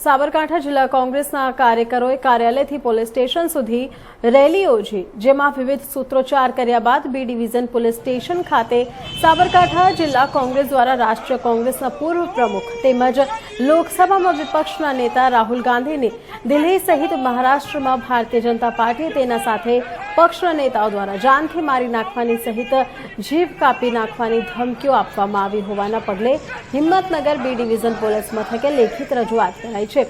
સાબરકાંઠા જિલ્લા કોંગ્રેસના કાર્યકરોએ કાર્યાલયથી પોલીસ સ્ટેશન સુધી રેલી યોજી, જેમાં વિવિધ સૂત્રોચ્ચાર કર્યા બાદ બી ડિવિઝન પોલીસ સ્ટેશન ખાતે સાબરકાંઠા જિલ્લા કોંગ્રેસ દ્વારા રાષ્ટ્રીય કોંગ્રેસના પૂર્વ પ્રમુખ તેમજ લોકસભામાં વિપક્ષના નેતા રાહુલ ગાંધીને દિલ્હી સહિત મહારાષ્ટ્રમાં ભારતીય જનતા પાર્ટી તેના સાથે પક્ષના નેતાઓ દ્વારા જાનથી મારી નાખવાની સહિત જીભ કાપી નાખવાની ધમકીઓ આપવામાં આવી હોવાના પગલે હિંમતનગર બી ડિવિઝન પોલીસ મથકે લેખિત રજૂઆત કરાઈ છે,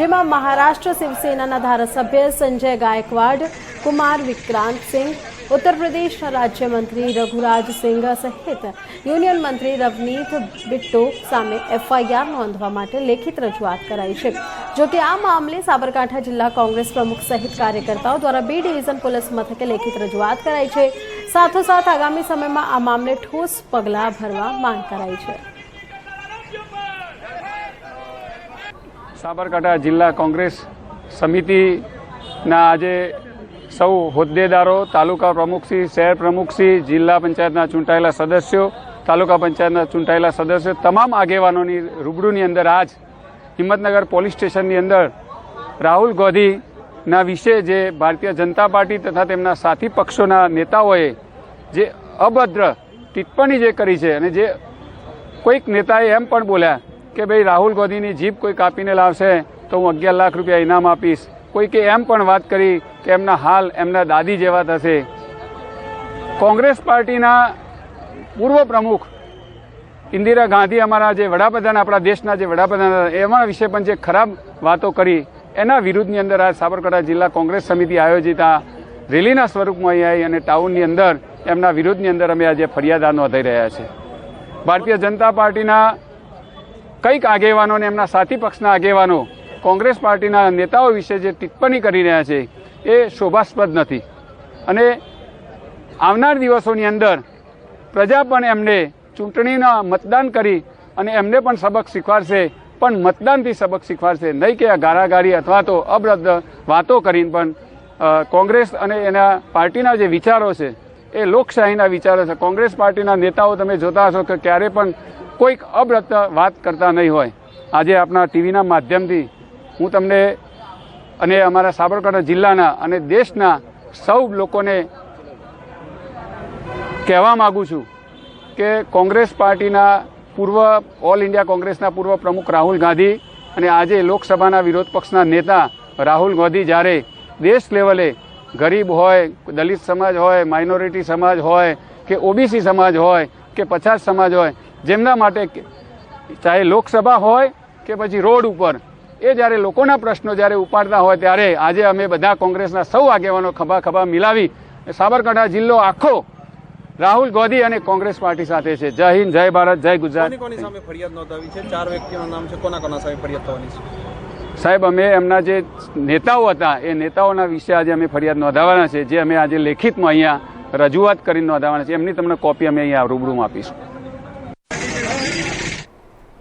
જેમાં મહારાષ્ટ્ર શિવસેનાના ધારાસભ્ય સંજય ગાયકવાડ, કુમાર વિક્રાંત સિંહ ઉત્તર પ્રદેશના રાજ્યમંત્રી રઘુરાજ સિંઘ સહિત યુનિયન મંત્રી રવનીત બિટ્ટો સામે એફઆઈઆર નોંધવા માટે લેખિત રજૂઆત કરાઈ છે. જોકે આ મામલે સાબરકાંઠા જિલ્લા કોંગ્રેસ પ્રમુખ સહિત કાર્યકર્તાઓ દ્વારા બી ડિવિઝન પોલીસ મથકે લેખિત રજૂઆત કરાઈ છે સાથોસાથ આગામી સમયમાં આ મામલે ઠોસ પગલાં ભરવા માંગ કરાઈ છે સાબરકાંઠા જિલ્લા કોંગ્રેસ સમિતિના આજે સૌ હોદ્દેદારો તાલુકા પ્રમુખશ્રી શહેર પ્રમુખશ્રી જિલ્લા પંચાયતના ચૂંટાયેલા સદસ્યો તાલુકા પંચાયતના ચૂંટાયેલા સદસ્યો તમામ આગેવાનોની રૂબરૂની અંદર આજ હિંમતનગર પોલીસ સ્ટેશનની અંદર રાહુલ ગાંધીના વિશે જે ભારતીય જનતા પાર્ટી તથા તેમના સાથી પક્ષોના નેતાઓએ જે અભદ્ર ટિપ્પણી જે કરી છે અને જે કોઈક નેતાએ એમ પણ બોલ્યા કે ભાઈ, રાહુલ ગાંધીની જીભ કોઈ કાપીને લાવશે તો હું અગિયાર લાખ રૂપિયા ઇનામ આપીશ. કોઈકે એમ પણ વાત કરી કે એમના હાલ એમના દાદી જેવા થશે. કોંગ્રેસ પાર્ટીના પૂર્વ પ્રમુખ ઇન્દિરા ગાંધી અમારા જે વડાપ્રધાન, આપણા દેશના જે વડાપ્રધાન એમના વિશે પણ જે ખરાબ વાતો કરી, એના વિરુદ્ધની અંદર આ સાબરકાંઠા જિલ્લા કોંગ્રેસ સમિતિ આયોજિત આ રેલીના સ્વરૂપમાં અહીં આવી અને ટાઉનની અંદર એમના વિરુદ્ધની અંદર અમે આજે ફરિયાદ નોંધાઈ રહ્યા છે ભારતીય જનતા પાર્ટીના કંઈક આગેવાનો અને એમના સાથી પક્ષના આગેવાનો કોંગ્રેસ પાર્ટીના નેતાઓ વિશે જે ટિપ્પણી કરી રહ્યા છે, એ શોભાસ્પદ નથી. અને આવનાર દિવસોની અંદર પ્રજા પણ એમને ચૂંટણીના મતદાન કરી અને એમને પણ સબક શીખવાડશે. પણ મતદાનથી સબક શીખવાડશે. નહીં કે આ ગારાગારી અથવા તો અબ્રદ વાતો કરીને પણ કોંગ્રેસ અને એના પાર્ટીના જે વિચારો છે, એ લોકશાહીના વિચારો છે. કોંગ્રેસ પાર્ટીના નેતાઓ તમે જોતા હશો કે ક્યારે પણ કોઈક અબ્રત વાત કરતા નહીં હોય. આજે આપણા ટીવીના માધ્યમથી હું તમને અને અમારા સાબરકાંઠા જિલ્લાના અને દેશના સૌ લોકોને કહેવા માગું છું કે કોંગ્રેસ પાર્ટીના પૂર્વ, ઓલ ઇન્ડિયા કોંગ્રેસના પૂર્વ પ્રમુખ રાહુલ ગાંધી અને આજે લોકસભાના વિરોધ પક્ષના નેતા રાહુલ ગાંધી જ્યારે દેશ લેવલે ગરીબ હોય, દલિત સમાજ હોય માઇનોરિટી સમાજ હોય, કે ઓબીસી સમાજ હોય, કે પછાત સમાજ હોય, જેમના માટે ચાહે લોકસભા હોય કે પછી રોડ ઉપર, એ જ્યારે લોકોના પ્રશ્નો જ્યારે ઉપાડતા હોય ત્યારે આજે અમે બધા કોંગ્રેસના સૌ આગેવાનો ખભા ખભા મિલાવી. સાબરકાંઠા જિલ્લો આખો રાહુલ ગાંધી અને કોંગ્રેસ પાર્ટી સાથે છે. જય હિન્દ જય ભારત જય ગુજરાત. કોની સામે ફરિયાદ નોંધાવી છે? ચાર વ્યક્તિઓના નામ છે. કોના કોના સામે ફરિયાદ થવાની છે? સાહેબ અમે એમના જે નેતાઓ હતા એ નેતાઓના વિશે આજે અમે ફરિયાદ નોંધાવાના છે જે અમે આજે લેખિતમાં અહીંયા રજૂઆત કરીને નોંધાવાના છે. એમની તમને કોપી અમે અહીંયા રૂબરૂમાં આપીશું.